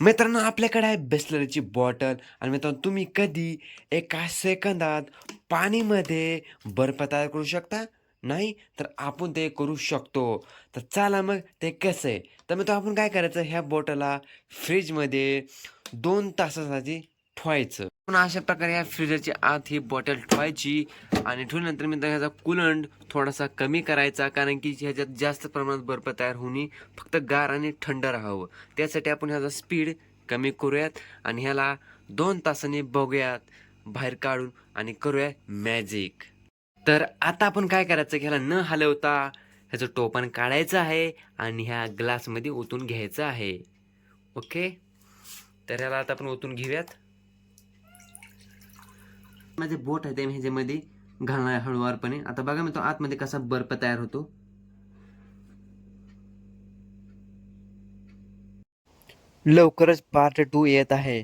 मित्रांनो आपल्याकडे आहे बिस्लरीची बॉटल. आणि मित्रांनो तुम्ही कधी एका सेकंदात पाणीमध्ये बर्फ तयार करू शकता? नाही? तर आपण ते करू शकतो. तर चला मग ते कसं? आहे तर मग आपण काय करायचं? ह्या बॉटलला फ्रीजमध्ये दोन तासासाठी ठेवायचं पण अशा प्रकारे ह्या फ्रीजरची आत ही बॉटल ठेवायची आणि ठेवल्यानंतर मी ह्याचा कुलंट थोडासा कमी करायचा कारण की ह्याच्यात जास्त प्रमाणात बर्फ तयार होणे फक्त गार आणि थंड राहावं. त्यासाठी आपण ह्याचा स्पीड कमी करूयात आणि ह्याला दोन तासांनी बघूयात बाहेर काढून आणि करूया मॅजिक तर आता आपण काय करायचं की ह्याला न हलवता ह्याचं टोपण काढायचं आहे आणि ह्या ग्लासमध्ये ओतून घ्यायचं आहे. ओके तर ह्याला आता आपण ओतून घेऊयात. माझे बोट आहे ते मी ह्याच्यामध्ये घालणार आहे हळूवारपणे. आता बघा मी तो आतमध्ये कसा बर्फ तयार होतो. लवकरच पार्ट टू येत आहे.